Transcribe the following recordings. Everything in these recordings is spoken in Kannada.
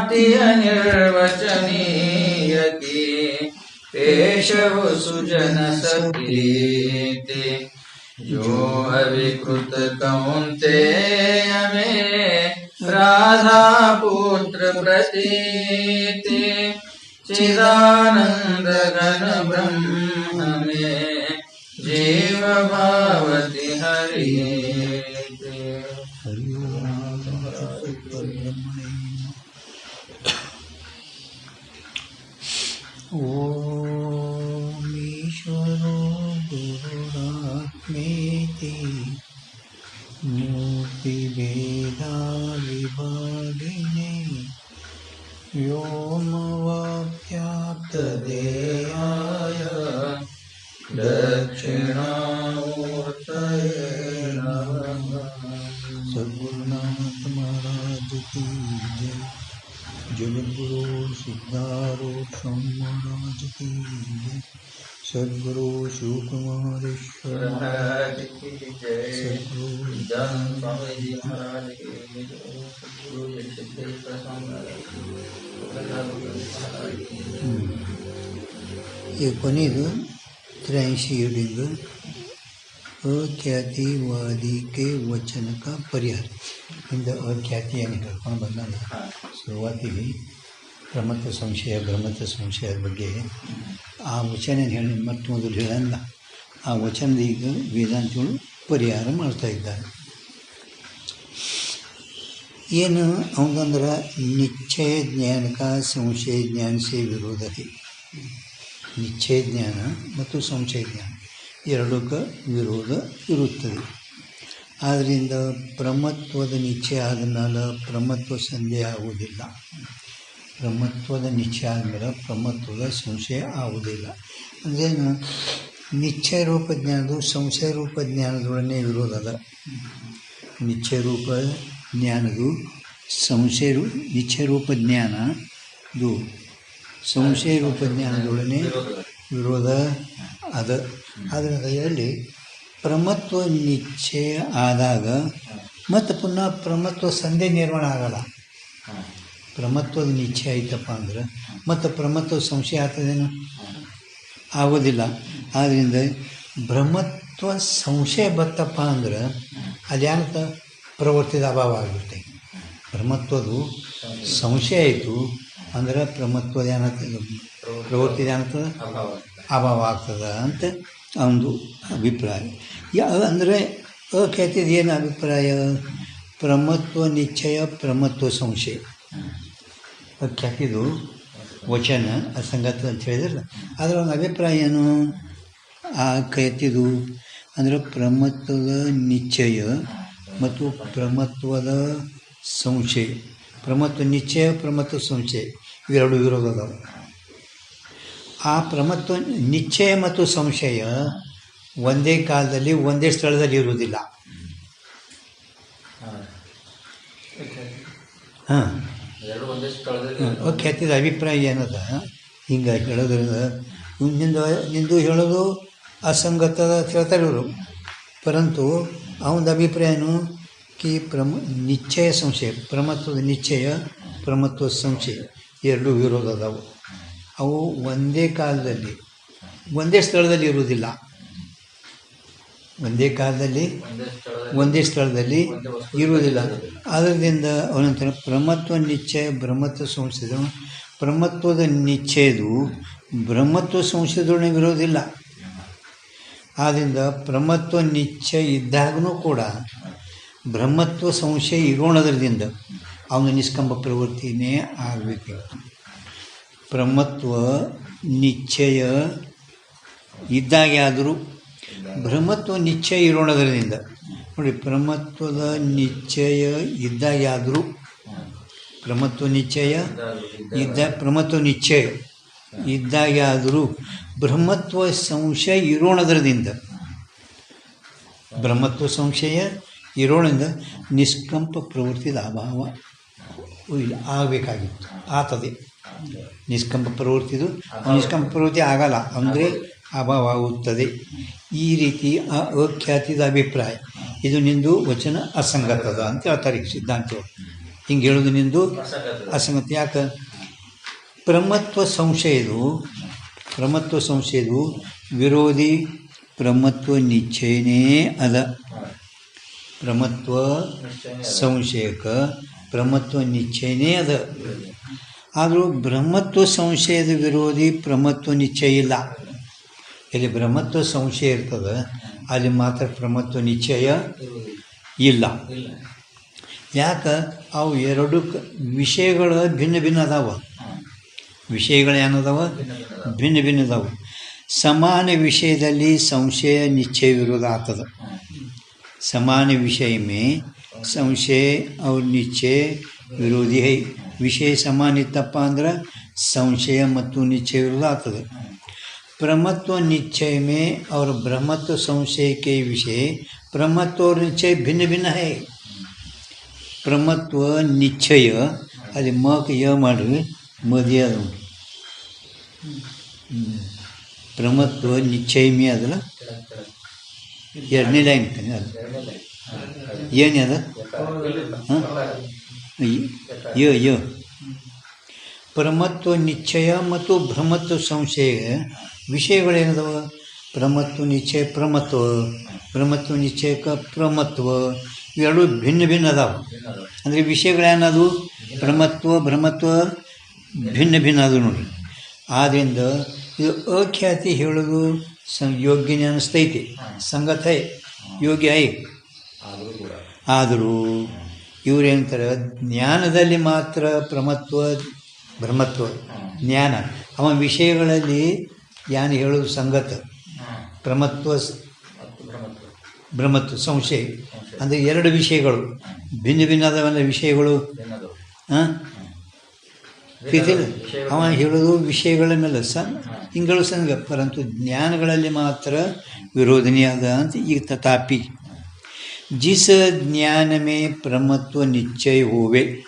ख्याति अनिर्वचनीय की पेशव सुजन सकीति जो अविकृत कौन्ते में राधा पुत्र प्रतीति। चिदानंद घन ब्रह्म में। जीव भावति हरि। मूर्तिभेदाविभागिने व्योमवाप्याप्तदेहाय दक्षिणामूर्तये नमः। सद्गुरुनाथ महाराज की जय। जगद्गुरु सिद्धारूढ़ महाराज की जय। सद्गुरु शिवकुमारेश्वर महाराज की जय सद्गुरु जन स्वामी जी महाराज की जय गुरु जी सिद्धेश्वर स्वामी महाराज की जय। महाराज की जय। ಈಗ ಕೊನೆಯದು त्र्याऐंशी हिडिंग ಅಖ್ಯಾತಿವಾದಿಕೆ ವಚನಕ ಪರಿಹಾರ ಇಂದ ಆ ವಚನ ಹೇಳಿ ಮತ್ತೆ ಮೊದಲು ಹೇಳಲ್ಲ ಆ ವಚನದ ಈಗ ವೇದಾಂತಿಗಳು ಪರಿಹಾರ ಮಾಡ್ತಾ ಇದ್ದಾರೆ. ಏನು? ಅವಂಗಂದ್ರೆ ನಿಶ್ಚಯ ಜ್ಞಾನಕ ಸಂಶಯ ಜ್ಞಾನ ಸೇ ವಿರೋಧ ಹೇ ನಿಶ್ಚಯ ಜ್ಞಾನ ಮತ್ತು ಸಂಶಯ ಜ್ಞಾನ. ಎರಡಕ್ಕೆ ವಿರೋಧ ಇರುತ್ತದೆ. ಆದ್ದರಿಂದ ಪ್ರಮತ್ವದ ನಿಶ್ಚಯ ಆದ ಮೇಲೆ ಪ್ರಮತ್ವ ಸಂದೇಹ ಆಗುವುದಿಲ್ಲ. ಪ್ರಮತ್ವದ ನಿಶ್ಚಯ ಆದಮೇಲೆ ಪ್ರಮತ್ವದ ಸಂಶಯ ಆಗುವುದಿಲ್ಲ. ಅಂದ್ರೇನು ನಿಶ್ಚಯ ರೂಪ ಜ್ಞಾನದು ಸಂಶಯ ರೂಪ ಜ್ಞಾನದೊಡನೆ ವಿರೋಧ ಅದ. ನಿಶ್ಚಯ ರೂಪ ಜ್ಞಾನದು ಸಂಶಯ ರೂ, ನಿಶ್ಚಯ ರೂಪ ಜ್ಞಾನದು ಸಂಶಯ ರೂಪ ಜ್ಞಾನದೊಡನೆ ವಿರೋಧ ಅದ. ಆದರೆ ಅದರಲ್ಲಿ ಪ್ರಮತ್ವ ನಿಶ್ಚಯ ಆದಾಗ ಮತ್ತು ಪುನಃ ಪ್ರಮತ್ವ ಸಂಧೆ ನಿರ್ಮಾಣ ಆಗಲ್ಲ. ಪ್ರಮತ್ವದ ನಿಶ್ಚಯ ಆಯ್ತಪ್ಪ ಅಂದ್ರೆ, ಮತ್ತು ಪ್ರಮತ್ವ ಸಂಶಯ ಆಗ್ತದೇನು? ಆಗೋದಿಲ್ಲ. ಆದ್ದರಿಂದ ಬ್ರಹ್ಮತ್ವ ಸಂಶಯ ಬತ್ತಪ್ಪ ಅಂದ್ರೆ ಅದ್ಯಾನತ ಪ್ರವೃತ್ತಿದ ಅಭಾವ ಆಗಿರುತ್ತೆ. ಬ್ರಹ್ಮತ್ವದು ಸಂಶಯ ಆಯಿತು ಅಂದ್ರೆ ಪ್ರಮತ್ವದ ಏನಂತ ಪ್ರವೃತ್ತಿದ ಏನಂತದ ಅಭಾವ ಆಗ್ತದ ಅಂತ ಒಂದು ಅಭಿಪ್ರಾಯ. ಯಾ ಅಂದರೆ ಅಖ್ಯಾತಿದ ಏನು ಅಭಿಪ್ರಾಯ? ಪ್ರಮತ್ವ ನಿಶ್ಚಯ, ಪ್ರಮತ್ವ ಸಂಶಯ. ಅಖ್ಯಾತಿದು ವಚನ ಅಸಂಗತ ಅಂತ ಹೇಳಿದ್ರಲ್ಲ ಅದರ ಒಂದು ಅಭಿಪ್ರಾಯ ಏನು? ಆ ಕೈತಿದು ಅಂದರೆ ಪ್ರಮತ್ವದ ನಿಶ್ಚಯ ಮತ್ತು ಪ್ರಮತ್ವದ ಸಂಶಯ. ಪ್ರಮತ್ವ ನಿಶ್ಚಯ ಪ್ರಮತ್ವ ಸಂಶಯ ಇವೆರಡು ವಿರೋಧ ಅದಾವೆ. ಆ ಪ್ರಮತ್ವ ನಿಶ್ಚಯ ಮತ್ತು ಸಂಶಯ ಒಂದೇ ಕಾಲದಲ್ಲಿ ಒಂದೇ ಸ್ಥಳದಲ್ಲಿ ಇರುವುದಿಲ್ಲ. ಹಾಂ. ಹತ್ತಿದ ಅಭಿಪ್ರಾಯ ಏನದ? ಹಿಂಗೆ ಹೇಳೋದ್ರಿಂದ. ನಿಂದು ನಿಂದು ಹೇಳೋದು ಅಸಂಗತದ ಅಂತ ಹೇಳ್ತಾರೆ ಇವರು. ಪರಂತು ಅವನ ಅಭಿಪ್ರಾಯನು ಕಿ ಪ್ರಮ, ನಿಶ್ಚಯ ಸಂಶಯ. ಪ್ರಮತ್ವದ ನಿಶ್ಚಯ ಪ್ರಮತ್ವ ಸಂಶಯ. ಎರಡು ವಿರೋಧ ಅದಾವು. ಅವು ಒಂದೇ ಕಾಲದಲ್ಲಿ, ಒಂದೇ ಸ್ಥಳದಲ್ಲಿ ಇರುವುದಿಲ್ಲ. ಒಂದೇ ಕಾಲದಲ್ಲಿ, ಒಂದೇ ಸ್ಥಳದಲ್ಲಿ ಇರುವುದಿಲ್ಲ. ಆದ್ದರಿಂದ ಅವನಂತರ ಬ್ರಹ್ಮತ್ವ ನಿಶ್ಚಯ, ಬ್ರಹ್ಮತ್ವ ಸಂಶಯದ ಪ್ರಮತ್ವದ ನಿಶ್ಚಯದು ಬ್ರಹ್ಮತ್ವ ಸಂಶಯದೊಡನೆ ಇರೋದಿಲ್ಲ ಆದ್ದರಿಂದ ಬ್ರಹ್ಮತ್ವ ನಿಶ್ಚಯ ಇದ್ದಾಗನೂ ಕೂಡ ಬ್ರಹ್ಮತ್ವ ಸಂಶಯ ಇರೋಣದ್ರದಿಂದ ಅವನ ನಿಷ್ಕಂಬ ಪ್ರವೃತ್ತಿನೇ ಆಗಬೇಕು. ಬ್ರಹ್ಮತ್ವ ನಿಶ್ಚಯ ಇದ್ದಾಗೆ ಆದರೂ ಬ್ರಹ್ಮತ್ವ ನಿಶ್ಚಯ ಇರೋಣದರಿಂದ ನೋಡಿ, ಬ್ರಹ್ಮತ್ವದ ನಿಶ್ಚಯ ಇದ್ದಾಗಾದರೂ ಬ್ರಹ್ಮತ್ವ ನಿಶ್ಚಯ ಇದ್ದ, ಬ್ರಹ್ಮತ್ವ ನಿಶ್ಚಯ ಇದ್ದಾಗಾದರೂ ಬ್ರಹ್ಮತ್ವ ಸಂಶಯ ಇರೋಣದ್ರದಿಂದ ಬ್ರಹ್ಮತ್ವ ಸಂಶಯ ಇರೋಣದಿಂದ ನಿಷ್ಕಂಪ ಪ್ರವೃತ್ತಿದ ಅಭಾವ ಇಲ್ಲ, ಆಗಬೇಕಾಗಿತ್ತು. ಆತದೆ ನಿಷ್ಕಂಪ ಪ್ರವೃತ್ತಿದು, ನಿಷ್ಕಂಪ ಪ್ರವೃತ್ತಿ ಆಗಲ್ಲ. ಅಂದರೆ ಅಭಾವ ಆಗುತ್ತದೆ ಈ ರೀತಿ ಅಖ್ಯಾತಿದ ಅಭಿಪ್ರಾಯ. ಇದು ನಿಂದು ವಚನ ಅಸಂಗತದ ಅಂತ ಹೇಳ್ತಾರೆ ಈಗ ಸಿದ್ಧಾಂತಗಳು ಹಿಂಗೆ ಹೇಳೋದು ನಿಂದು ಅಸಂಗತ. ಯಾಕೆ? ಬ್ರಹ್ಮತ್ವ ಸಂಶಯದು ಪ್ರಮತ್ವ ಸಂಶಯದು ವಿರೋಧಿ ಬ್ರಹ್ಮತ್ವ ನಿಶ್ಚಯನೇ ಅದ. ಪ್ರಮತ್ವ ಸಂಶಯಕ ಪ್ರಮತ್ವ ನಿಶ್ಚಯನೇ ಅದ. ಆದರೂ ಬ್ರಹ್ಮತ್ವ ಸಂಶಯದ ವಿರೋಧಿ ಬ್ರಹ್ಮತ್ವ ನಿಶ್ಚಯ ಇಲ್ಲ. ಇಲ್ಲಿ ಬ್ರಹ್ಮತ್ವ ಸಂಶಯ ಇರ್ತದೆ, ಅಲ್ಲಿ ಮಾತ್ರ ಬ್ರಹ್ಮತ್ವ ನಿಶ್ಚಯ ಇಲ್ಲ. ಯಾಕೆ? ಅವು ಎರಡು ವಿಷಯಗಳು ಭಿನ್ನ ಭಿನ್ನ ಅದಾವ. ವಿಷಯಗಳು ಏನದಾವ ಭಿನ್ನ ಭಿನ್ನ ಅದಾವ. ಸಮಾನ ವಿಷಯದಲ್ಲಿ ಸಂಶಯ ನಿಶ್ಚಯವಿರೋದು ಆಗ್ತದೆ. ಸಮಾನ ವಿಷಯ ಮೇ, ಸಂಶಯ ಅವ್ರ ನಿಶ್ಚಯ ವಿರೋಧಿ ಹೈ. ವಿಷಯ ಸಮಾನ ಇತ್ತಪ್ಪ ಅಂದ್ರೆ ಸಂಶಯ ಮತ್ತು ನಿಶ್ಚಯ ವಿರೋಧ ಆಗ್ತದೆ. प्रमत्व निश्चय में और ब्रह्मत्व संशय के विषय प्रमत्व और निश्चय भिन्न भिन्न है ಪ್ರಮತ್ವ ನಿಶ್ಚಯ ಅಲ್ಲಿ ಮಕ್ ಯ ಮಾಡಿ ಮದಿಯ ಅದು ಹ್ಮ್. ಪ್ರಮತ್ವ ನಿಶ್ಚಯ ಮೇ ಅದಲ್ಲ ಕೆಳಗ್ ಕೆಳಗ್. ಎರಡನೇ ಲೈನ್ ತಾನೆ ಅದು ಎರಡನೇ ಲೈನ್. ಏನು ಅದು ಹಾಂ ಯ ಯ ಪ್ರಮತ್ವ ನಿಶ್ಚಯ ಮತ್ತು ಭ್ರಮತ್ವ ಸಂಶಯ ವಿಷಯಗಳೇನದವ? ಪ್ರಮತ್ವ ನಿಶ್ಚಯ ಪ್ರಮತ್ವ ಪ್ರಮತ್ವ ನಿಶ್ಚಯಕ್ಕೆ ಪ್ರಮತ್ವ. ಇವೆರಡು ಭಿನ್ನ ಭಿನ್ನ ಅದಾವ? ಅಂದರೆ ವಿಷಯಗಳೇನದು? ಪ್ರಮತ್ವ, ಭ್ರಮತ್ವ ಭಿನ್ನ ಭಿನ್ನ ಅದು ನೋಡಿ. ಆದ್ದರಿಂದ ಇದು ಅಖ್ಯಾತಿ ಹೇಳೋದು ಸಂ ಯೋಗ್ಯನೇ ಅನ್ನಿಸ್ತೈತಿ ಸಂಗತ ಯೋಗ್ಯ ಐ ಆದರೂ ಇವರೇನಂತಾರೆ ಜ್ಞಾನದಲ್ಲಿ ಮಾತ್ರ ಪ್ರಮತ್ವ, ಭ್ರಮತ್ವ, ಜ್ಞಾನ. ಅವ ವಿಷಯಗಳಲ್ಲಿ ಜ್ಞಾನ ಹೇಳುವ ಸಂಗತ? ಬ್ರಹ್ಮತ್ವ ಭ್ರಮತ್ವ ಸಂಶಯ. ಅಂದರೆ ಎರಡು ವಿಷಯಗಳು. ಭಿನ್ನ ಭಿನ್ನದವನ್ನ ವಿಷಯಗಳು. ಹಾಂ? ಅವ ಹೇಳೋದು ವಿಷಯಗಳ ಮೇಲೆ. ಸ ಹಿಂಗಳು ಸಂಗ ಪರಂತು ಜ್ಞಾನಗಳಲ್ಲಿ ಮಾತ್ರ ವಿರೋಧನೀಯಾದ ಅಂತ ಈಗ ತಥಾಪಿ. ಜಿಸ ಜ್ಞಾನಮೇ ಪ್ರಮತ್ವ ನಿಶ್ಚಯ ಹೋವೆ.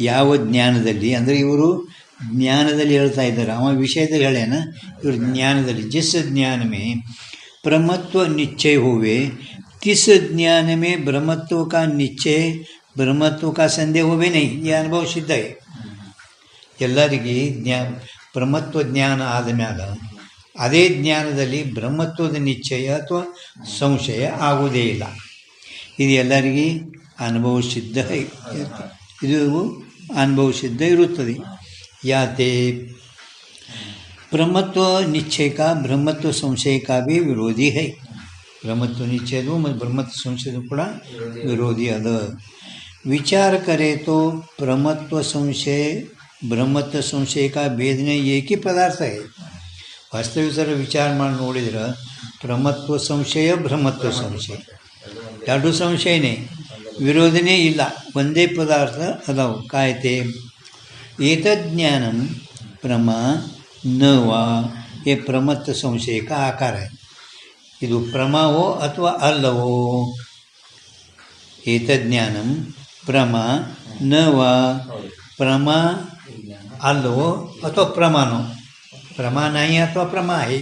ಯಾವ ಜ್ಞಾನದಲ್ಲಿ? ಅಂದರೆ ಇವರು ಜ್ಞಾನದಲ್ಲಿ ಹೇಳ್ತಾ ಇದ್ದಾರೆ. ಅವ ವಿಷಯದಲ್ಲಿ ಹೇಳ್ಯಾನ ಇವರು ಜ್ಞಾನದಲ್ಲಿ ಜಿಸ್ ಜ್ಞಾನಮೇ ಬ್ರಹ್ಮತ್ವ ನಿಶ್ಚಯ ಹೋವೆ. ತಿಸ್ ಜ್ಞಾನಮೇ ಬ್ರಹ್ಮತ್ವ ಕಾ ನಿಶ್ಚಯ. ಬ್ರಹ್ಮತ್ವ ಕಾ ಸಂದೇಹ ಹೋವೆ ನೈ. ಈ ಅನುಭವ ಸಿದ್ಧ ಎಲ್ಲರಿಗೆ ಜ್ಞಾ, ಬ್ರಹ್ಮತ್ವ ಜ್ಞಾನ ಆದ ಮ್ಯಾಲ ಅದೇ ಜ್ಞಾನದಲ್ಲಿ ಬ್ರಹ್ಮತ್ವದ ನಿಶ್ಚಯ ಅಥವಾ ಸಂಶಯ ಆಗುವುದೇ ಇಲ್ಲ. ಇದು ಎಲ್ಲರಿಗೆ ಅನುಭವ ಸಿದ್ಧ ಇದು ಅನುಭವ ಸಿದ್ಧ ಇರುತ್ತದೆ. ಇರುತ್ತದೆ ಯಾತೆ ಬ್ರಹ್ಮತ್ವ ನಿಶ್ಚಯ का ಬ್ರಹ್ಮತ್ವ ಸಂಶಯ का भी ವಿರೋಧಿ है ಬ್ರಹ್ಮತ್ವ ನಿಶ್ಚಯದು ಮತ್ತು ಬ್ರಹ್ಮತ್ವ ಸಂಶಯದು ಕೂಡ ವಿರೋಧಿ ಅದ ವಿಚಾರ करे तो ಬ್ರಹ್ಮತ್ವ ಸಂಶಯ ಬ್ರಹ್ಮತ್ವ ಸಂಶಯ का भेद नहीं एक ही पदार्थ है ವಾಸ್ತವಿಕರ ವಿಚಾರ ಮಾಡಿ ನೋಡಿದ್ರೆ ಬ್ರಹ್ಮತ್ವ ಸಂಶಯ ಬ್ರಹ್ಮತ್ವ ಸಂಶಯ ಎರಡು ಸಂಶಯನೇ ವಿರೋಧನೇ ಇಲ್ಲ ಒಂದೇ ಪದಾರ್ಥ ಅದಾವು ಕಾಯ್ತೆ ಏತಜ್ಞಾನಂ ಪ್ರಮ ನ ವಾ ये ಪ್ರಮತ್ವ ಸಂಶಯಕ ಆಕಾರ है. ಇದು ಪ್ರಮವೋ ಅಥವಾ ಅಲ್ಲವೋ? ಏತಜ್ಞಾನಂ ಪ್ರಮ ನ ವಾ ಪ್ರಮ ಅಲ್ಲವೋ ಅಥವಾ ಪ್ರಮಾಣೋ ಪ್ರಮ ನಾಯಿ ಅಥವಾ ಪ್ರಮ ಹೈ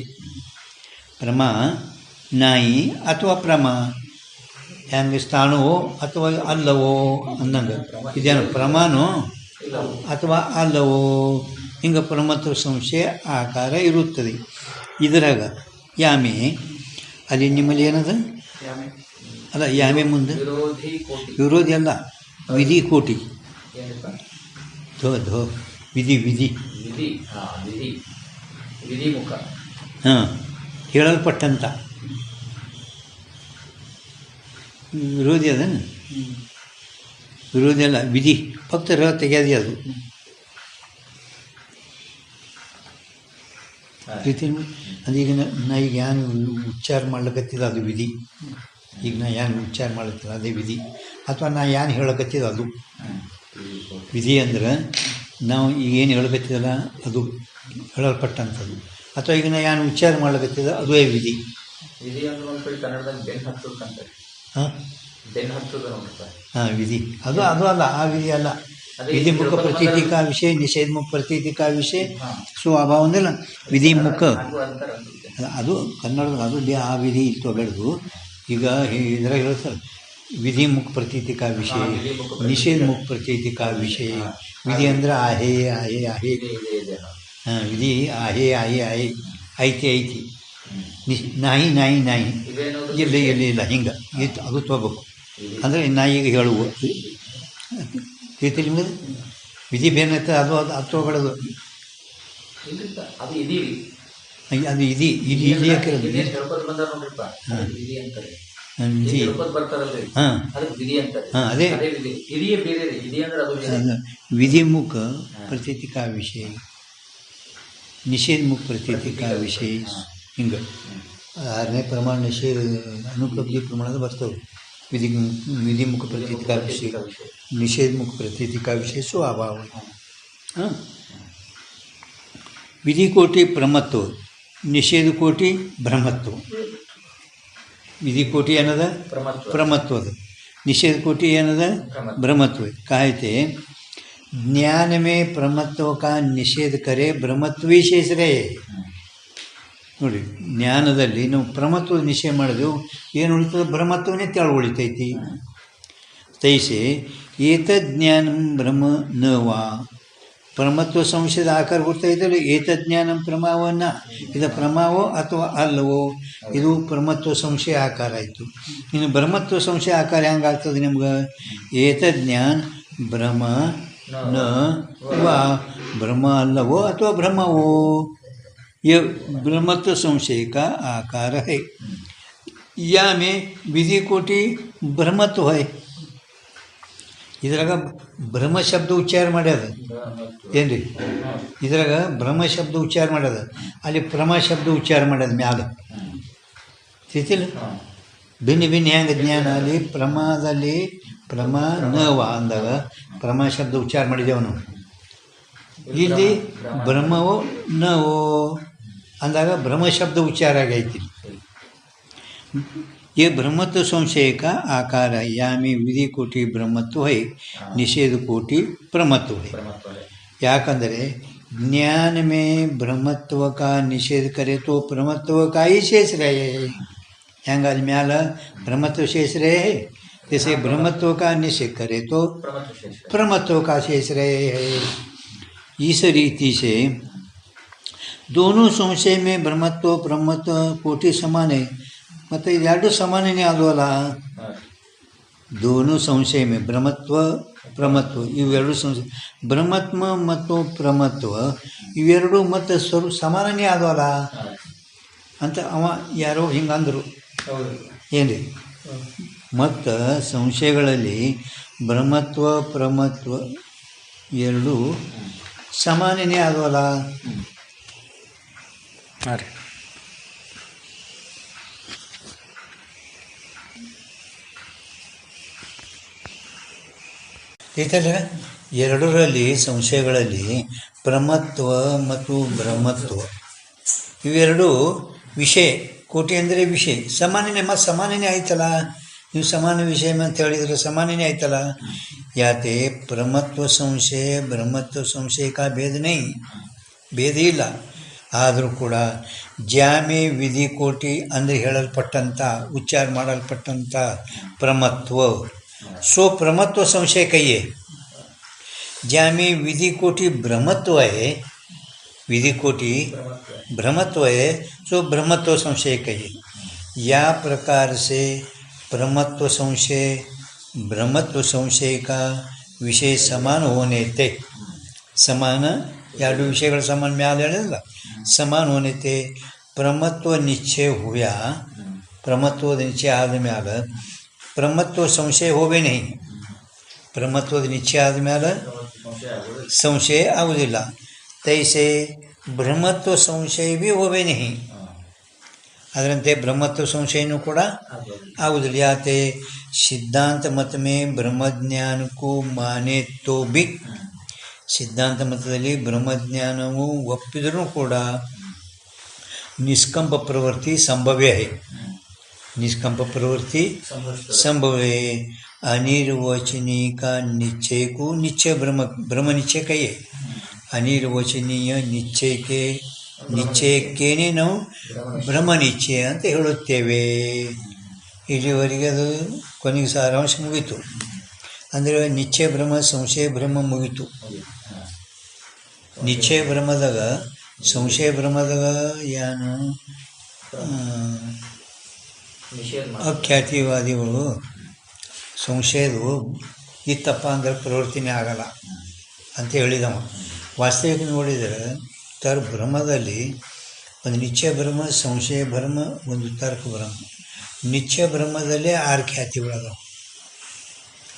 ಪ್ರಮ ನಾಯಿ ಅಥವಾ ಪ್ರಮ ಹೆಂಗೆ ಸ್ಥಾನವೋ ಅಥವಾ ಅಲ್ಲವೋ ಅಂದಂಗೆ ಇದೇನು ಪ್ರಮಾಣೋ ಅಥವಾ ಅಲ್ಲವೋ? ಹಿಂಗೆ ಪರಮತ್ವ ಸಂಶಯ ಆಕಾರ ಇರುತ್ತದೆ. ಇದರಾಗ ಯಾಮೆ? ಅಲ್ಲಿ ನಿಮ್ಮಲ್ಲಿ ಏನದ? ಯಾಮೆ. ಅಲ್ಲ ಯಾಮೆ ಮುಂದೆ? ವಿರೋಧಿ ಅಲ್ಲ ವಿಧಿ ಕೋಟಿ. ಧೋ ಧೋ. ವಿಧಿ ವಿಧಿ. ವಿಧಿ ಹಾ ವಿಧಿ. ವಿಧಿ ಮುಖ. ಹಾಂ ಹೇಳಲ್ಪಟ್ಟಂತ. ವಿರೋಧಿ ಅದನ್ನು ವಿರೋಧಿ ಅಲ್ಲ ವಿಧಿ. ಫಕ್ತ ರ ತೆಗೆಯದಿ ಅದು. ರೀತಿ ಅದೀಗ ನಾ ಈಗ ಏನು ಉಚ್ಚಾರ ಮಾಡ್ಲಿಕತ್ತಿಲ್ಲ ಅದು ವಿಧಿ. ಈಗ ನಾ ಏನು ಉಚ್ಚಾರ ಮಾಡ್ಲತ್ತಿಲ್ಲ ಅದೇ ವಿಧಿ. ಅಥವಾ ನಾ ಏನು ಹೇಳಕತ್ತಿದ ಅದು. ವಿಧಿ ಅಂದ್ರೆ ನಾವು ಈಗ ಏನು ಹೇಳಕತ್ತಿದಲ್ಲ ಅದು ಹೇಳಲ್ಪಟ್ಟಂಥದ್ದು. ಅಥವಾ ಈಗ ನಾ ಏನು ಉಚ್ಚಾರ ಮಾಡ್ಲಕತ್ತಿದ ಅದುವೇ ವಿಧಿ. ವಿಧಿ ಅಂದ್ರೆ ಒಂದು ಹತ್ತದಂತ ಹಾಂ? ಹಾಂ ವಿಧಿ. ಅದು ಅದು ಅಲ್ಲ ಆ ವಿಧಿ ಅಲ್ಲ. ವಿಧಿ ಮುಖ ಪ್ರತೀತಿಕಾ ವಿಷಯ ನಿಷೇಧ ಮುಖ ಪ್ರತೀತಿಕಾ ವಿಷಯ ಸೊ ಅಭಾವ ಅಂದಿಲ್ಲ ವಿಧಿ ಮುಖ. ಅದು ಕನ್ನಡದ ಅದು ಆ ವಿಧಿ ಇತ್ತು ಬೆಳೆದು ಈಗ ಇದ್ರಾಗ ಹೇಳ್ತಾರೆ ವಿಧಿ ಮುಖ ಪ್ರತೀತಿಕಾ ವಿಷಯ ನಿಷೇಧ ಮುಖ ಪ್ರತೀತಿಕಾ ವಿಷಯ. ವಿಧಿ ಅಂದ್ರೆ ಆಹೇ ಆಹೇ ಆಹೇ. ಹೇ ವಿಧಿ ಆಹೇ ಆಹೇ ಆಹೇ. ಐತಿ ಐತಿ. ನಾಯಿ ನಾಯಿ ನಾಯಿ. ಎಲ್ಲಿ ಇಲ್ಲ ಇಲ್ಲ ಇಲ್ಲ ಹಿಂಗೆ. ಇದು ಅದು ತೊಗೋಬೇಕು. ವಿಧಿ. ಅಂದರೆ ನಾಯಿಗೆ ಹೇಳುವ. ತಿಳಿತಿಲ್ಲ ನಿಮಗೆ ವಿಧಿ ಬೇನೈತೆ ಅದು ಅದು ಅದು ತೊಗೊಳೋದು ಇಲ್ಲಿಂದ ಅದು ಇದೀವಿ. ಅದು ಇದಿ ಇದು ಇಲ್ಲಿ ಹಾಕಿರೋದು ಇದೇನ್ ಹೇಳ್ಕೊತ ಬಂದಾರ ನೋಡ್ರಿಪ್ಪ. ಹಾ. ಅದು ವಿಧಿ ಅಂತಾರೆ. ಹಾಂ, ಈಗ ವಿಧಿ. ಹೇಳ್ಕೊತ ಬರ್ತಾರಲ್ರಿ. ಹಾಂ. ಅದಕ್ಕೆ ವಿಧಿ ಅಂತಾರೆ. ಹಾ, ಅದೇ. ಅದೇ ವಿಧಿ. ವಿಧಿಯೇ ಬೇರೆ ರೀ. ವಿಧಿ ಅಂದ್ರೆ ಅದು ಬೇರೆ. ಅಲ್ಲ, ವಿಧಿಮುಖ ಪ್ರತೀತಿಕಾ ವಿಷಯ. ನಿಷೇಧ ಮುಖ ಪ್ರತೀತಿಕಾ ವಿಷಯ. ಹಿಂಗೆ. ಆರನೇ ಪ್ರಮಾಣ ನಿಷೇಧ ಅನುಪಲಬ್ಧಿ ಪ್ರಮಾಣದ ಬರ್ತವೆ. ವಿಧಿ ವಿಧಿಮುಖ ಪ್ರತೀತಿಕಾ ವಿಷಯ ನಿಷೇಧ ಮುಖ ಪ್ರತೀತಿಕಾ ವಿಷಯ ಸೊ ಅಭಾವ ಹಾಂ ವಿಧಿಕೋಟಿ ಪ್ರಮತ್ವ ನಿಷೇಧ ಕೋಟಿ ಬ್ರಹ್ಮತ್ವ ವಿಧಿಕೋಟಿ ಏನದ ಪ್ರಮತ್ವ ಪ್ರಮತ್ವದ ನಿಷೇಧ ಕೋಟಿ ಏನದ ಪ್ರಮತ್ವ. ಬ್ರಹ್ಮತ್ವ ಕಾಯ್ತೆ ज्ञान में प्रमत्व का निषेध करे ಬ್ರಹ್ಮತ್ವೇ ಶೇಷರೇ ನೋಡಿ, ಜ್ಞಾನದಲ್ಲಿ ನಾವು ಪ್ರಮತ್ವ ನಿಷೇಧ ಮಾಡಿದೆವು, ಏನು ಉಳಿತದೆ? ಭ್ರಮತ್ವನೇ ತೆಳು ಉಳಿತೈತಿ. ತೈಸೆ ಏತಜ್ಞಾನಂ ಬ್ರಹ್ಮ ನ ವಾ. ಪ್ರಮತ್ವ ಸಂಶಯದ ಆಕಾರ ಗೊತ್ತಾಯ್ತಲ್ಲ ಏತಜ್ಞಾನಂ ಪ್ರಮಾವನ್ನ ಇದು ಪ್ರಮಾವೋ ಅಥವಾ ಅಲ್ಲವೋ? ಇದು ಪ್ರಮತ್ವ ಸಂಶಯ ಆಕಾರ ಆಯಿತು. ಇನ್ನು ಬ್ರಹ್ಮತ್ವ ಸಂಶಯ ಆಕಾರ ಹೆಂಗಾಗ್ತದೆ ನಿಮ್ಗೆ? ಏತಜ್ಞಾನ ಭ್ರಮ ನ ವಾ. ಭ್ರಮ ಅಲ್ಲವೋ ಅಥವಾ ಬ್ರಹ್ಮವೋ? ये ब्रह्मत्व संशय का आकार है या में विधि कोटि ब्रह्मत्व है ಇದ್ರಾಗ ಬ್ರಹ್ಮ ಶಬ್ದ ಉಚ್ಚಾರ ಮಾಡ್ಯದ ಏನು ರೀ ಇದ್ರಾಗ ಬ್ರಹ್ಮ ಶಬ್ದ ಉಚ್ಚಾರ ಮಾಡ್ಯದ ಅಲ್ಲಿ ಪ್ರಮ ಶಬ್ದ ಉಚ್ಚಾರ ಮಾಡ್ಯದ ಮ್ಯಾಲ ತಿಳ್ತಿಲ್ಲ ಭಿನ್ನ ಭಿನ್ನ ಹೆಂಗೆ ಜ್ಞಾನ ಅಲ್ಲಿ ಪ್ರಮಾದಲ್ಲಿ ಪ್ರಮ ನವ ಅಂದಾಗ ಪ್ರಮ ಶಬ್ದ ಉಚ್ಚಾರ ಮಾಡಿದ್ದೇವೆ ನಾವು ಇಲ್ಲಿ ಬ್ರಹ್ಮವೋ ನವೋ ಅಂದಾಗ ಬ್ರಹ್ಮ ಶಬ್ದ ಉಚ್ಚಾರ ಆಗೈತಿ ये ब्रह्मत्व संशय का आकार है या में विधि कोटि ब्रह्मत्व है निषेध कोटि प्रमत्व है ಪ್ರಮತ್ವ ಯಾಕಂದರೆ ज्ञान में ब्रह्मत्व का निषेध करे तो प्रमत्व का ही शेष रहे ಹೆಂಗ ಅಲ್ಲಿ ಮ್ಯಾಲ ಬ್ರಹ್ಮತ್ವ ಶೇಷ ರೇ जैसे ब्रह्मत्व का निषेध करे तो ಪ್ರಮತ್ವ ಶೇಷ प्रमत्व का शेष रहे है इस रीति से ದೋನೂ ಸಂಶಯ ಮೇ ಬ್ರಹ್ಮತ್ವ ಬ್ರಹ್ಮತ್ವ ಕೋಟಿ ಸಮಾನೆ ಮತ್ತು ಇದೆರಡು ಸಮಾನನೇ ಆದವಲ್ಲ ದೋನು ಸಂಶಯ ಮೇ ಬ್ರಹ್ಮತ್ವ ಪ್ರಮತ್ವ ಇವೆರಡು ಸಂಶಯ ಬ್ರಹ್ಮತ್ವ ಮತ್ತು ಪ್ರಮತ್ವ ಇವೆರಡು ಮತ್ತು ಸ್ವರೂ ಸಮಾನನೇ ಆದವಲ್ಲ ಅಂತ ಅವ ಯಾರೋ ಹಿಂಗೆ ಅಂದರು ಏನು ಮತ್ತು ಸಂಶಯಗಳಲ್ಲಿ ಬ್ರಹ್ಮತ್ವ ಪ್ರಮತ್ವ ಎರಡು ಸಮಾನನೇ ಆದವಲ್ಲ ಹಾಂ ರೀ ಎರಡರಲ್ಲಿ ಸಂಶಯಗಳಲ್ಲಿ ಪ್ರಮತ್ವ ಮತ್ತು ಬ್ರಹ್ಮತ್ವ. ಇವೆರಡು ವಿಷಯ, ಕೋಟಿ ಅಂದರೆ ವಿಷಯ. ಸಮಾನನೇ ಮತ್ತು ಸಮಾನನೇ ಆಯ್ತಲ್ಲ? ನೀವು ಸಮಾನ ವಿಷಯ ಅಂತ ಹೇಳಿದರೆ ಸಮಾನನೇ ಆಯ್ತಲ್ಲ? ಯಾತೆ ಪ್ರಮತ್ವ ಸಂಶಯ, ಬ್ರಹ್ಮತ್ವ ಸಂಶಯ ಕಾ ಭೇದ ನೈ. ಭೇದ ಇಲ್ಲ. ಆದರೂ ಕೂಡ ಜಾಮೆ ವಿಧಿ ಕೋಟಿ ಅಂದರೆ ಹೇಳಲ್ಪಟ್ಟಂಥ ಉಚ್ಚಾರ ಮಾಡಲ್ಪಟ್ಟಂಥ ಪ್ರಮತ್ವ सो प्रमत्व संशय कहिए ज्यामे विधि कोटि ब्रह्मत्व है विधि कोटि ಪ್ರಮತ್ವ ब्रह्मत्व है सो ब्रह्मत्व संशय कहिए या प्रकार से प्रमत्व संशय ब्रह्मत्व संशय का विषय समान होने ते ಸಮಾನ ಎರಡು ವಿಷಯಗಳ ಸಮಾನ ಮ್ಯಾಲೆ ಹೇಳಿಲ್ಲ ಸಮಾನ ಹೋನೈತೆ. ಪ್ರಮತ್ವ ನಿಶ್ಚಯ ಹುವ್ಯ? ಪ್ರಮತ್ವದ ನಿಶ್ಚಯ ಆದ ಮ್ಯಾಲ. ಪ್ರಮತ್ವ ಸಂಶಯ ಹೋವೇ ನೈ ಪ್ರಮತ್ವದ ನಿಶ್ಚಯ ಆದ ಮ್ಯಾಲ ಸಂಶಯ ಆಗೋದು ಸಂಶಯ ಆಗುವುದಿಲ್ಲ ತೈಸೆ, ಬ್ರಹ್ಮತ್ವ ಸಂಶಯ ಭೀ ಹೋವೇ ನಹಿ ಹಾಂ. ಅದರಂತೆ ಬ್ರಹ್ಮತ್ವ ಸಂಶಯನೂ ಕೂಡ ಆಗ್ಬೋದು ಆಗುವುದಿಲ್ಲ ಯಾತೆ ಸಿದ್ಧಾಂತ ಮತ ಮೇ ಬ್ರಹ್ಮಜ್ಞಾನಕ್ಕೂ ಮಾನೆ ತೋ ಬಿ ಸಿದ್ಧಾಂತ ಮತದಲ್ಲಿ ಬ್ರಹ್ಮಜ್ಞಾನವು ಒಪ್ಪಿದರೂ ಕೂಡ ನಿಷ್ಕಂಪ ಪ್ರವೃತ್ತಿ ಸಂಭವೇ. ನಿಷ್ಕಂಪ ಪ್ರವೃತ್ತಿ ಸಂಭವೇ. ಅನಿರ್ವಚನೀಕ ನಿಶ್ಚಯಕ್ಕೂ ನಿಶ್ಚಯ ಬ್ರಹ್ಮ ಬ್ರಹ್ಮ ನಿಶ್ಚಯಕಯೇ ಅನಿರ್ವಚನೀಯ ನಿಶ್ಚಯಕ್ಕೆ, ನಿಶ್ಚಯಕ್ಕೇನೆ ನಾವು ಬ್ರಹ್ಮ ನಿಶ್ಚಯ ಅಂತ ಹೇಳುತ್ತೇವೆ. ಇಲ್ಲಿವರೆಗೆ ಅದು ಕೊನೆಗೆ ಸಾರಾಂಶ ಮುಗಿತು. ಅಂದರೆ ನಿಶ್ಚಯ ಭ್ರಮ ಸಂಶಯ ಭ್ರಮ ಮುಗಿತು. ನಿಶ್ಚಯ ಭ್ರಮದಾಗ ಸಂಶಯ ಭ್ರಮದಾಗ ಏನು ಅಖ್ಯಾತಿವಾದಿಗಳು ಸಂಶಯದು ಇತ್ತಪ್ಪ ಅಂದ್ರೆ ಪ್ರವೃತ್ತಿನೇ ಆಗಲ್ಲ ಅಂತ ಹೇಳಿದವ. ವಾಸ್ತವಿಕ ನೋಡಿದರೆ ತರ್ ಭ್ರಮದಲ್ಲಿ ಒಂದು ನಿಶ್ಚಯ ಭ್ರಮ ಸಂಶಯ ಭ್ರಮ ಒಂದು ತರ್ಕ ಭ್ರಮ ನಿಶ್ಚಯ ಭ್ರಮದಲ್ಲೇ ಆರು ಖ್ಯಾತಿಗಳದಾವ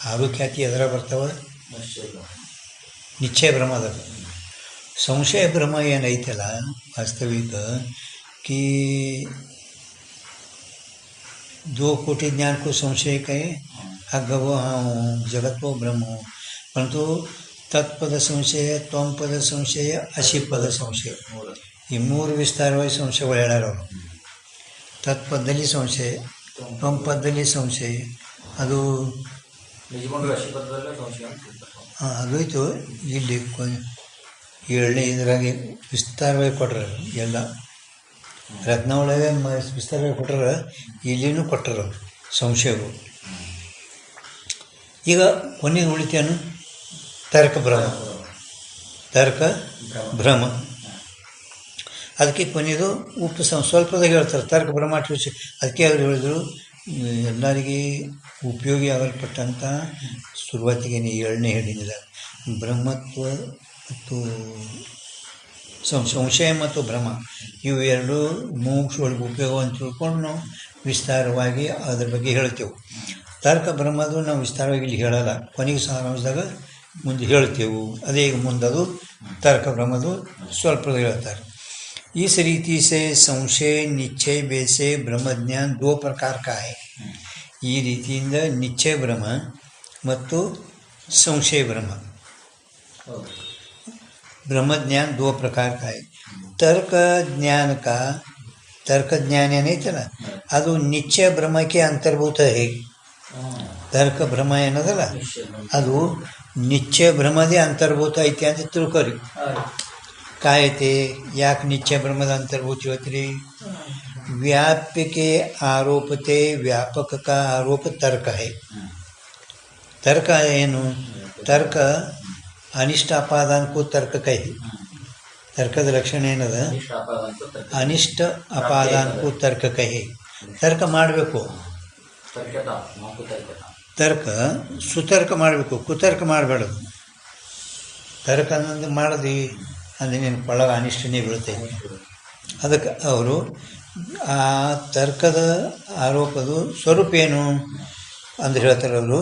ಆರು ಖ್ಯಾತಿ ಎದರ ಬರ್ತಾವ ನಿಷೇಧ ನಿಶ್ಚಯ ಬ್ರಹ್ಮದಾಗ ಸಂಶಯ ಬ್ರಹ್ಮ ಏನೈತಲ್ಲ ವಾಸ್ತವಿಕ कि दो कोटि ज्ञान को संशय कहे अग्ग वो हाँ हूँ जगत वो ब्रह्म हूँ परंतु तत्पद संशय त्वम ಪದ ಸಂಶಯ ಅಶಿ ಪದ ಸಂಶಯ ಮೂರು ಈ ಮೂರು ವಿಸ್ತಾರವಾಗಿ ಸಂಶಯಗಳು ಹೇಳ್ಯಾರ ಅವರು ತತ್ಪದದಲ್ಲಿ ಸಂಶಯ ತ್ವಂ ಪದದಲ್ಲಿ ಸಂಶಯ ಅದು ಅದೋಯ್ತು ಇಲ್ಲಿ ಏಳನೇ ಇದ್ರಾಗೆ ವಿಸ್ತಾರವಾಗಿ ಕೊಟ್ರ ಎಲ್ಲ. ರತ್ನ ಒಳಗೆ ವಿಸ್ತಾರವಾಗಿ ಕೊಟ್ಟರೆ ಇಲ್ಲಿನೂ ಕೊಟ್ಟರು ಸಂಶಯಗಳು ಈಗ ಕೊನೆಗೆ ಉಳಿತೇನು? ತರ್ಕ ಭ್ರಮ ತರ್ಕ ಭ್ರಮ ಅದಕ್ಕೆ ಕೊನೆಯದು ಉಪ್ಪು ಸ್ವಲ್ಪದಾಗ ಹೇಳ್ತಾರೆ, ತರ್ಕ ಭ್ರಮ ಅದಕ್ಕೆ ಅವ್ರು ಹೇಳಿದ್ರು? ಎಲ್ಲರಿಗೆ ಉಪಯೋಗಿ ಆಗಲ್ಪಟ್ಟಂಥ ಶುರುವಾತಿಗೆ ಏಳನೇ ಹೇಳಿನಿಲ್ಲ ಬ್ರಹ್ಮತ್ವ ಮತ್ತು ಸಂಶಯ ಮತ್ತು ಭ್ರಮ ಇವು ಎರಡು ಮೋಕ್ಷಗಳಿಗೆ ಉಪಯೋಗ ಅಂತ ತಿಳ್ಕೊಂಡು ನಾವು ವಿಸ್ತಾರವಾಗಿ ಅದ್ರ ಬಗ್ಗೆ ಹೇಳ್ತೇವೆ. ತರ್ಕ ಭ್ರಮದು ನಾವು ವಿಸ್ತಾರವಾಗಿ ಇಲ್ಲಿ ಹೇಳಲ್ಲ. ಕೊನೆಗೆ ಸಾರಾಂಶದಾಗ ಮುಂದೆ ಹೇಳ್ತೇವೆ. ಅದೇ ಮುಂದದು ತರ್ಕ ಭ್ರಮದು ಸ್ವಲ್ಪ ಹೇಳ್ತಾರೆ. इस रीति से संशय निश्चय वैसे ब्रह्म ज्ञान दो प्रकार का है ಈ ರೀತಿಯಿಂದ ನಿಶ್ಚಯ ಭ್ರಮ ಮತ್ತು ಸಂಶಯ ಭ್ರಮ ಹೌದು ब्रह्मज्ञान दो प्रकार का है तर्क ज्ञान का तर्क ज्ञान ಏನೈತಲ್ಲ ಅದು ನಿಶ್ಚಯ ಭ್ರಮಕ್ಕೆ ಅಂತರ್ಭೂತ ಹೇ ಹ್ಮ್. ತರ್ಕ ಭ್ರಮ ಏನದಲ್ಲ ನಿಷೇಧ ಅದು ನಿಶ್ಚಯ ಭ್ರಮದೇ ಅಂತರ್ಭೂತ ಐತೆ ಅಂತ ತಿಳ್ಕೊರಿ ಆಯ್ತು. ಕಾಯತೆ ಯಾಕೆ ನಿಶ್ಚಯ ಭ್ರಮದ ಅಂತರ್ಭೂತ ಹೇಳ್ತೀರಿ व्याप्य के आरोपते व्यापक का आरोप तर्क है ಹ್ಮ್. तर्क ಏನು ತರ್ಕ ಅನಿಷ್ಟ ಅಪಾದಾನಕ್ಕೂ ತರ್ಕ ಕೈ ತರ್ಕದ ಲಕ್ಷಣ ಏನದ ಇಷ್ಟ ಅಪಾದ ಅಂತ ತರ್ಕ. ಅನಿಷ್ಟ ಅಪಾದಾನಕ್ಕೂ ತರ್ಕ ಕೈ ತರ್ಕ ಮಾಡಬೇಕು ತರ್ಕತ ನಾಲ್ಕು ತರ್ಕತ ತರ್ಕ ಸುತರ್ಕ ಮಾಡಬೇಕು ಕುತರ್ಕ ಮಾಡಬೇಡದು ತರ್ಕ ಅನ್ನೋದು ಮಾಡದಿ ಅಂದರೆ ನಿನ್ನ ಕೊಳ್ಳ ಅನಿಷ್ಟನೇ ಬೀಳುತ್ತೆ. ಅದಕ್ಕೆ ಅವರು ಆ ತರ್ಕದ ಆರೋಪದ ಸ್ವರೂಪ ಏನು ಅಂತ ಹೇಳ್ತಾರೆ ಅವರು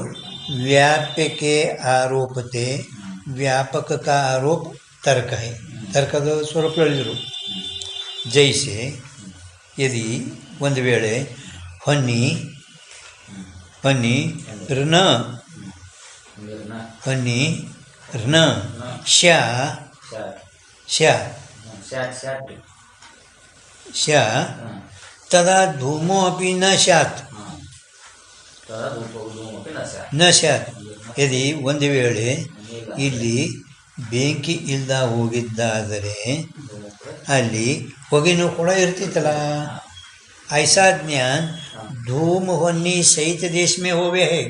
ವ್ಯಾಪ್ಯಕ್ಕೆ ಆರೋಪತೆ ವ್ಯಾಪಕ ಆರೋಪ, ತರ್ಕ ತರ್ಕದ ಸ್ವರೂಪ ಹೇಳಿದರು ಜೈಸೆ ಯದಿ ಒಂದು ವೇಳೆ, ಹೊನ್ನಿ ಹೊನ್ನಿ, ಋಣ ಹೊನ್ನಿ, ಋಣ ಶ ಸ್ಯಾಟ್ ಶ ಶ ತದಾ ಧೂಮೋ ಅಪಿ ನ ಸ್ಯಾತ್. ನ ಸ್ಯಾತ್. ಯದಿ ಒಂದು ವೇಳೆ ಇಲ್ಲಿ ಬೆಂಕಿ ಇಲ್ಲದ ಹೋಗಿದ್ದಾದರೆ ಅಲ್ಲಿ ಹೊಗೆನೂ ಕೂಡ ಇರ್ತಿತ್ತಲ್ಲ. ಐಸಾ ಜ್ಞಾನ ಧೂಮ ಹೊನ್ನಿ ಸಹಿತ ದೇಶ ಮೇ ಹೋವೆ ಹೇ.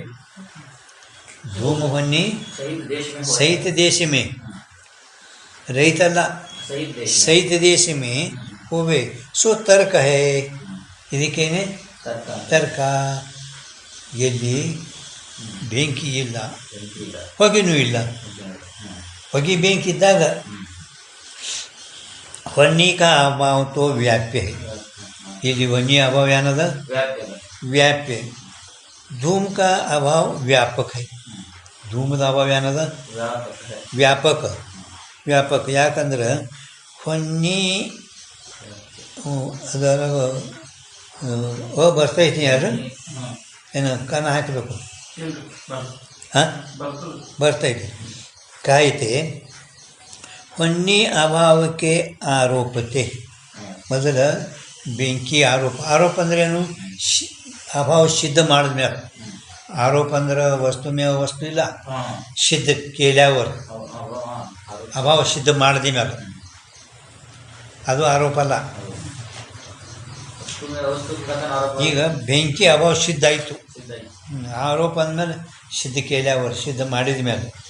ಧೂಮ ಹೊನ್ನಿ ಸಹಿತ ದೇಶ ಮೇ हो सहित देश में ರೈತಲ್ಲ सहित देश में ಸಹಿತ ದೇಶ ಮೇ ಹೋವೆ ಸೊ ತರ್ಕ ಹೇ ಇದಕ್ಕೇನೆ तर्क ತರ್ಕ ಎಲ್ಲಿ ಬೆಂಕಿ ಇಲ್ಲ ಬೆಂಕಿಲ್ಲ. ಹೊಗೆನೂ ಇಲ್ಲ ಹ್ಮ್. ಹೊಗೆ ಬೆಂಕಿ ಇದ್ದಾಗ ಹೊನ್ನಿ ಕಾ ಅಭಾವ ತೋ ವ್ಯಾಪ್ಯ ಹೇ ಇಲ್ಲಿ ಹೊನ್ನಿ ಅಭಾವ ಏನದ ವ್ಯಾಪ್ಯ ಅದ. ವ್ಯಾಪ್ಯ धूम का अभाव व्यापक है ಧೂಮದ ಅಭಾವ ಏನದ ವ್ಯಾಪಕ है. ವ್ಯಾಪಕ. ಯಾಕಂದ್ರೆ ಹೊನ್ನಿ ಅದರೊಳಗ ಓ ಬರ್ತೈತಿ ಯಾರು? ಏನು ಕನ್ನ ಹಾಕಬೇಕು. ಹಾಂ? ಬರ್ತೈತಿ ಕಾಯಿತೆ, ಹೊನ್ನಿ ಅಭಾವಕ್ಕೆ ಆರೋಪತೆ. ಮೊದಲ ಬೆಂಕಿ ಆರೋಪ. ಆರೋಪ ಅಂದ್ರೇನು ಅಭಾವ ಸಿದ್ಧ ಮಾಡಿದ್ಮ್ಯಾಲ ಆರೋಪ ಅಂದ್ರೆ ವಸ್ತು ಮೇವ ವಸ್ತು ಇಲ್ಲ. ಸಿದ್ಧ ಅದು. ಅಭಾವ ಸಿದ್ಧ ಮಾಡಿದ ಮ್ಯಾಲ ಅದು ಆರೋಪ ಅಲ್ಲ. ಈಗ ಬೆಂಕಿ ಅಭಾವ ಸಿದ್ಧ ಆಯಿತು. ಆರೋಪ ಅಂದಮೇಲೆ ಸಿದ್ಧ ಕೇಳ್ಯಾವರ್ ಸಿದ್ಧ ಮಾಡಿದ ಮೇಲೆ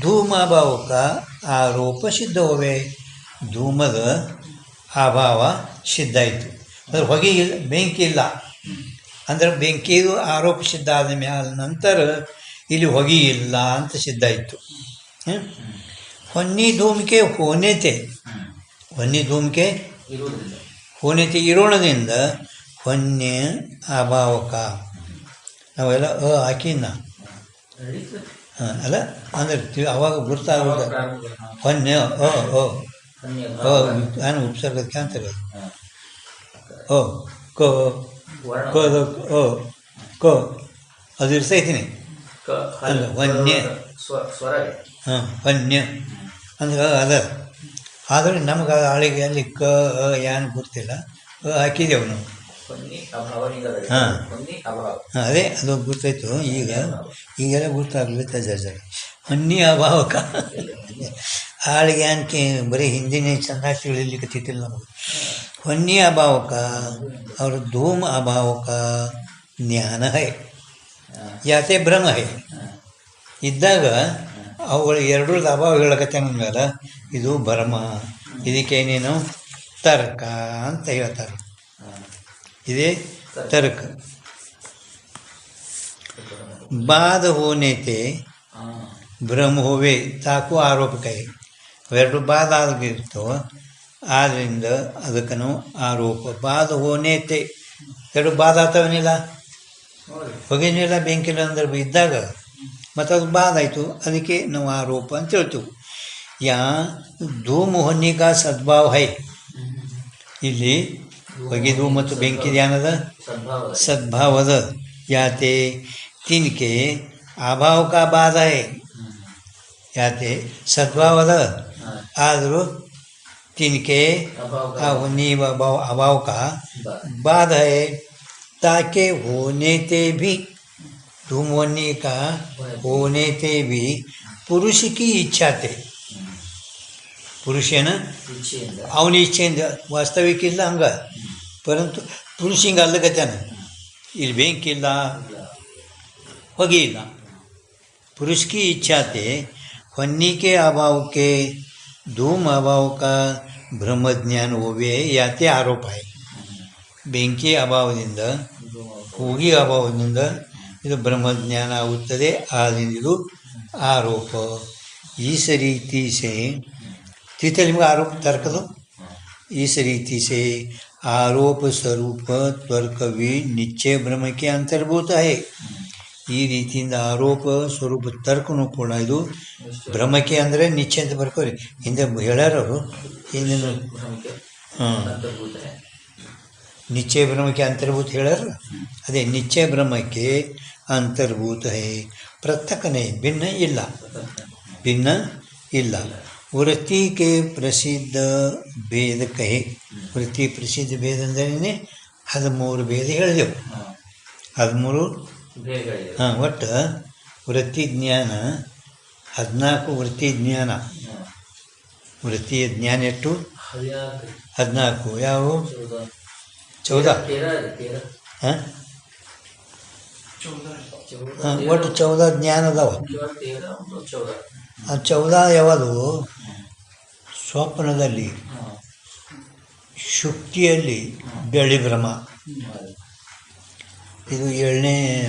ಧೂಮ ಅಭಾವಕ್ಕೆ ಆರೋಪ ಸಿದ್ಧ ಹೋವೆ ಧೂಮದ ಅಭಾವ ಸಿದ್ಧ ಆಯಿತು. ಅದ್ರ ಹೊಗೆ ಇಲ್ಲ ಬೆಂಕಿ ಇಲ್ಲ. ಅಂದ್ರೆ ಬೆಂಕಿದು ಆರೋಪ ಸಿದ್ಧ ಆದ ಮ್ಯಾಲ ನಂತರ ಇಲ್ಲಿ ಹೊಗೆ ಇಲ್ಲ ಅಂತ ಸಿದ್ಧ ಇತ್ತು ಹೊನ್ನಿ ಧೂಮಿಕೆ ಹೋನೆತೆ ಹೊನ್ನಿ ಧೂಮಿಕೆ ಹೋನೆತೆ ಇರೋಣದಿಂದ ಹೊನ್ನೆ ಅಭಾವಕ ನಾವೆಲ್ಲ ಅ ಹಾಕಿನ. ಹಾಂ ಅಲ್ಲ ಅಂದ್ರೆ ಅವಾಗ ಹಾಂ. ಹೊನ್ನೆ ಅ ಅ ಕ್ಯಾಂತರ ಅ ಕೋ ನಾನು ಉಪಸರ್ಗಕ್ಕೆ ಅಂತಾರೆ ಹಾಂ. ಅ ಕ ವರ್ಣ. ಕ ಅ ಕ. ಅದು ಕ ಹಲ್ ಅಲ್ಲ, ವನ್ಯ. ಸ್ವ ಸ್ವರ ಹಾಂ ಹೊನ್ಯ ಅಂದ್ರೆ ಅದ. ಆದರೆ ನಮ್ಗೆ ಹಳಿಗೆ ಅಲ್ಲಿ ಕ ಏನು ಗೊತ್ತಿಲ್ಲ. ಹಾಕಿದ್ದೇವೆ ಹಾಕಿದೆವು ನಾವು. ಹಾಂ. ಅದೇ ಅದು ಗೊತ್ತಾಯ್ತು. ಈಗ ಈಗೆಲ್ಲ ಗೊತ್ತಾಗಲಿ ಜರ್ಜರ್ ಹೊನ್ನಿ ಅಭಾವಕ ಆಳಿಗೆ ಅನ್ಕೆ ಬರೀ ಹಿಂದಿನ ಚಂದ ತಿಳಿಲಿಕ್ಕತ್ತಿಲ್ಲ ನಮಗೆ. ಹೊನ್ನಿ ಅಭಾವಕ, ಅವ್ರ ಧೂಮ ಅಭಾವಕ, ಜ್ಞಾನ ಹೈ. ಯಾತೆ ಭ್ರಮ ಹೈ. ಇದ್ದಾಗ ಅವುಗಳು ಎರಡೂ ಅಭಾವ ಹೇಳಕತ್ತೆ ಮೇಲೆ, ಇದು ಭ್ರಮ ಇದಕ್ಕೇನೇನು ತರ್ಕ ಅಂತ ಹೇಳ್ತಾರೆ. ಇದೇ ತರ್ಕ ಬಾದ ಹೋನೇತೆ. ಭ್ರಮ ಹೋವೆ, ತಾಕು ಆರೋಪಕ್ಕೆ ಎರಡು ಬಾದ ಆಗಿರ್ತವೆ ಆದ್ದರಿಂದ ಅದಕ್ಕನು ಆರೋಪ ಬಾದ ಹೋನೇತೆ ಎರಡು ಬಾದ ಆಗ್ತಾವನಿಲ್ಲ? ನೋಡಿ ಹೊಗೆನಿಲ್ಲ ಬೆಂಕಿಲ್ಲ ಅಂದ್ರೆ ಇದ್ದಾಗ ಮತ್ತು ಅದು ಬಾದಾಯಿತು ಅದಕ್ಕೆ ನಾವು ಆರೋಪ ಅಂತ ಹೇಳ್ತೀವಿ. ಯಾ ಧೂಮ ಹೊನ್ನಿಗ ಸದ್ಭಾವ ಹೈ. ಇಲ್ಲಿ ಹೊಗೆದು ಮತ್ತು ಬೆಂಕಿ ಧ್ಯಾನದ ಸದ್ಭಾವ ಸದ್ಭಾವದ ಯಾತೆ? ತಿನ್ಕೆ ಅಭಾವಕ ಬಾಧ ಹೈ. ಯಾತೆ? ಸದ್ಭಾವದ. ಆದರೂ ತಿನ್ಕೆ ಅಭಾವ ಆ ಹೊನ್ನಿ ಅಭಾವ अभाव का ಬ- बाद है ताकि होने ते भी तुम होने का होने ते भी पुरुष की इच्छा ते ಹ್ಮ್. ಪುರುಷನ ಇಚ್ಛೆಯಿಂದ ಅವನ ಇಚ್ಛೆಯಿಂದ ವಾಸ್ತವಿಕ ಇಲ್ಲ ಹಂಗ ಪರಂತು ಪುರುಷ ಹಿಂಗೆ ಅಲ್ಲಗತ್ತಾನ ಇಲ್ಲಿ ಬೆಂಕಿಲ್ಲ ಇಲ್ಲ. ಹೊಗೆ ಇಲ್ಲ पुरुष की इच्छा थे होने के अभाव के धूम अभाव का ब्रह्म ज्ञान होवे याते आरोप आहे ಬೆಂಕಿ ಅಭಾವದಿಂದ ಇದು ಹೋಗಿ ಅಭಾವದಿಂದ ಇದು ಬ್ರಹ್ಮಜ್ಞಾನ ಆಗುತ್ತದೆ ಆದ್ದರಿಂದ ಇದು ಆರೋಪ ಈಸ ರೀತಿ ಸೆ ತಿಥಿ ನಿಮ್ಗೆ ಆರೋಪ ತರ್ಕದು इस रीति से आरोप स्वरूप तर्क भी निश्चय ब्रह्म के अंतर्भूत है ಈ ರೀತಿಯಿಂದ ಆರೋಪ ಸ್ವರೂಪ ತರ್ಕನೂ ಕೂಡ ಇದು ಭ್ರಮಕ್ಕೆ ಅಂದರೆ ನಿಶ್ಚಯ ಅಂತ ಬರ್ಕೋರಿ. ಹಿಂದೆ ಹೇಳ್ಯಾರವರು ಹಿಂದಿನ ಭ್ರಮಕ್ಕೆ ಹಾಂ। ನಿಶ್ಚಯ ಬ್ರಹ್ಮಕ್ಕೆ ಅಂತರ್ಭೂತ ಹೇಳ್ಯಾರ. ಅದೇ ನಿಶ್ಚಯ ಭ್ರಮಕ್ಕೆ ಅಂತರ್ಭೂತ ಹೇ. ಪೃಥಕನೇ ಭಿನ್ನ ಇಲ್ಲ. ಭಿನ್ನ ಇಲ್ಲ. ವೃತ್ತಿಗೆ ಪ್ರಸಿದ್ಧ ಭೇದ ಕಹೆ ವೃತ್ತಿ ಪ್ರಸಿದ್ಧ ಭೇದ ಅಂದ್ರೇ ಹದಿಮೂರು ಭೇದ ಹೇಳಿದೆವು. ಹದಿಮೂರು. ಹಾಂ ಒಟ್ಟು ವೃತ್ತಿ ಜ್ಞಾನ ಹದಿನಾಲ್ಕು ವೃತ್ತಿ ಜ್ಞಾನ. ವೃತ್ತಿಯ ಜ್ಞಾನ ಎಷ್ಟು? ಹದಿನಾಲ್ಕು. ಯಾವು? ಯಾವುವು ಚೌದ. ಹಾಂ? ಒಟ್ಟು ಚೌದ ಜ್ಞಾನ ಅದಾವ. ಆ ಚೌದ ಯಾವುದು? ಸ್ವಪ್ನದಲ್ಲಿ. ಶುಕ್ತಿಯಲ್ಲಿ ಬೆಳಿ ಭ್ರಮ. ಹೌದು. ಇದು ಏಳನೇ,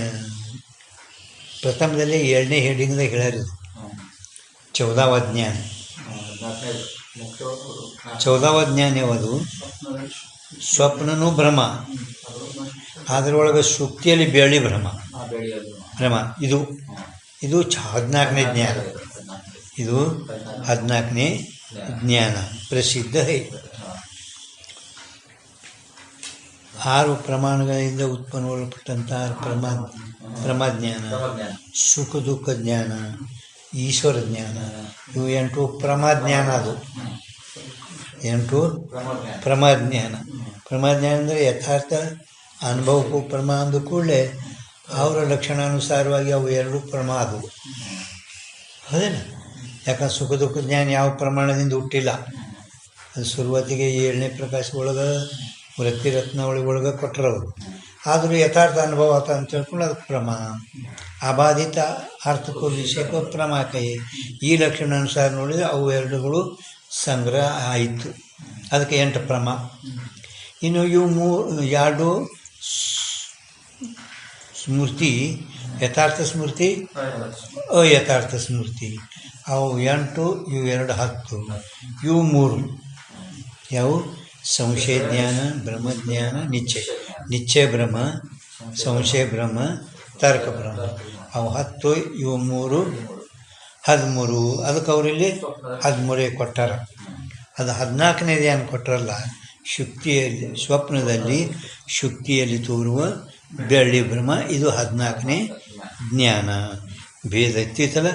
ಪ್ರಥಮದಲ್ಲಿ ಏಳನೇ ಹೆಡಿಂಗ್ದಾಗ ಹೇಳ್ಯಾರ ಇದು. ಚೌದಾವ ಜ್ಞಾನ. ಚೌದಾವ ಜ್ಞಾನ ಯಾವುದು? ಸ್ವಪ್ನನೂ ಭ್ರಮ. ಅದರೊಳಗೆ ಶುಕ್ತಿಯಲ್ಲಿ ಬೇಳಿ ಭ್ರಮ. ಭ್ರಮ. ಇದು ಇದು ಹದಿನಾಲ್ಕನೇ ಜ್ಞಾನ. ಇದು ಹದಿನಾಲ್ಕನೇ ಜ್ಞಾನ. ಪ್ರಸಿದ್ಧ ಹೈ ಹಾ. ಆರು ಪ್ರಮಾಣಗಳಿಂದ ಉತ್ಪನ್ನಗೊಳ್ಳಪಟ್ಟಂತಹ ಪ್ರಮಾ ಪ್ರಮಾಜ್ಞಾನ ಸುಖ ದುಃಖ ಜ್ಞಾನ ಈಶ್ವರ ಜ್ಞಾನ ಇವು ಎಂಟು ಪ್ರಮಾಜ್ಞಾನ ಅದು. ಎಂಟು ಪ್ರಮಜ್ಞಾನ. ಪ್ರಮಾಜ್ಞಾನ. ಅಂದರೆ ಯಥಾರ್ಥ ಅನುಭವಕ್ಕೂ ಪ್ರಮಾ ಅಂದ ಕೂಡಲೇ ಅವರ ಲಕ್ಷಣಾನುಸಾರವಾಗಿ ಅವು ಎರಡು ಪ್ರಮಾ ಅದು. ಹೌದೇನ? ಯಾಕಂದ್ರೆ ಸುಖ ದುಃಖ ಜ್ಞಾನ ಯಾವ ಪ್ರಮಾಣದಿಂದ ಹುಟ್ಟಿಲ್ಲ. ಅದು ಶುರುವಾತಿಗೆ ಏಳನೇ ಪ್ರಕಾಶ ಒಳಗೆ ವೃತ್ತಿರತ್ನ ಒಳಗೆ ಕೊಟ್ಟರವರು ಆದರೂ ಯಥಾರ್ಥ ಅನುಭವ ಆತ ಅಂತ ತಿಳ್ಕೊಂಡು ಅದಕ್ಕೆ ಪ್ರಮಾ ಅಬಾಧಿತ ಅರ್ಥಕ್ಕೂ ವಿಷಯಕ್ಕೂ ಪ್ರಮಾ ಕೈ. ಈ ಲಕ್ಷಣ ಅನುಸಾರ ನೋಡಿದರೆ ಅವು ಎರಡುಗಳು ಸಂಗ್ರಹ ಆಯಿತು. ಅದಕ್ಕೆ ಎಂಟು ಪ್ರಮ ಇನ್ನು ಇವು ಮೂರು ಎರಡು ಸ್ಮೃತಿ, ಯಥಾರ್ಥ ಸ್ಮೃತಿ, ಅಯಥಾರ್ಥ ಸ್ಮೃತಿ. ಅವು ಎಂಟು, ಇವು ಎರಡು ಹತ್ತು. ಇವು ಮೂರು. ಯಾವ? ಸಂಶಯ ಜ್ಞಾನ ಬ್ರಹ್ಮಜ್ಞಾನ ನಿಶ್ಚಯ. ನಿಶ್ಚಯ ಬ್ರಹ್ಮ, ಸಂಶಯ ಬ್ರಹ್ಮ, ತರ್ಕ ಬ್ರಹ್ಮ. ಅವು ಹತ್ತು, ಇವು ಮೂರು, ಹದಿಮೂರು. ಅದಕ್ಕೆ ಅವರಿಲ್ಲಿ ಹದಿಮೂರೇ ಕೊಟ್ಟಾರ. ಅದು ಹದಿನಾಲ್ಕನೇದು ಏನು ಕೊಟ್ಟರಲ್ಲ ಶುಕ್ತಿಯಲ್ಲಿ, ಸ್ವಪ್ನದಲ್ಲಿ ಶುಕ್ತಿಯಲ್ಲಿ ತೋರುವ ಬೆಳ್ಳಿ ಬ್ರಹ್ಮ, ಇದು ಹದಿನಾಲ್ಕನೇ ಜ್ಞಾನ. ಭೇದ ಇತ್ತಿತ್ತಲ್ಲ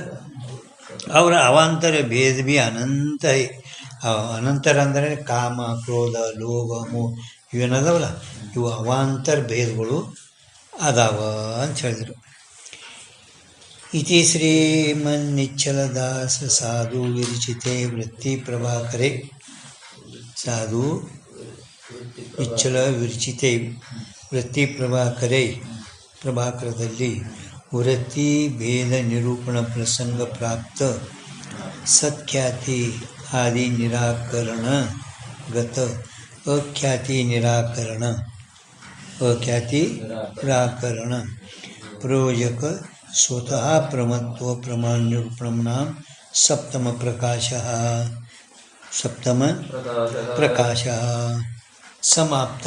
ಅವರ ಅವಾಂತರ ಭೇದ ಬಿ ಅನಂತ ಅನಂತರ ಅಂದರೆ ಕಾಮ, ಕ್ರೋಧ, ಲೋಭ, ಮೋಹ, ಇವೇನದವಲ್ಲ? ಇವು ಅವಾಂತರ ಭೇದಗಳು ಅದಾವ ಅಂತ ಹೇಳಿದರು. ಇತಿ ಶ್ರೀಮನ್ನಿಚ್ಚಲದಾಸ ಸಾಧು ವಿರಚಿತೆ ವೃತ್ತಿ ಪ್ರಭಾಕರೆ. ಸಾಧು ನಿಚ್ಚಲ ವಿರಚಿತೆ ವೃತ್ತಿ ಪ್ರಭಾಕರೆ. ಪ್ರಭಾಕರದಲ್ಲಿ ವೃತ್ತಿ ಭೇದ ನಿರೂಪಣ ಪ್ರಸಂಗ ಪ್ರಾಪ್ತ ಸತ್ಖ್ಯಾತಿ आदि निराकरण गत अख्याति निराकरण अख्याति निराकरण। प्रयोजक स्वतः प्रमत्व प्रमाण निरूपण नाम सप्तम प्रकाश। सप्तम प्रकाश। समाप्त।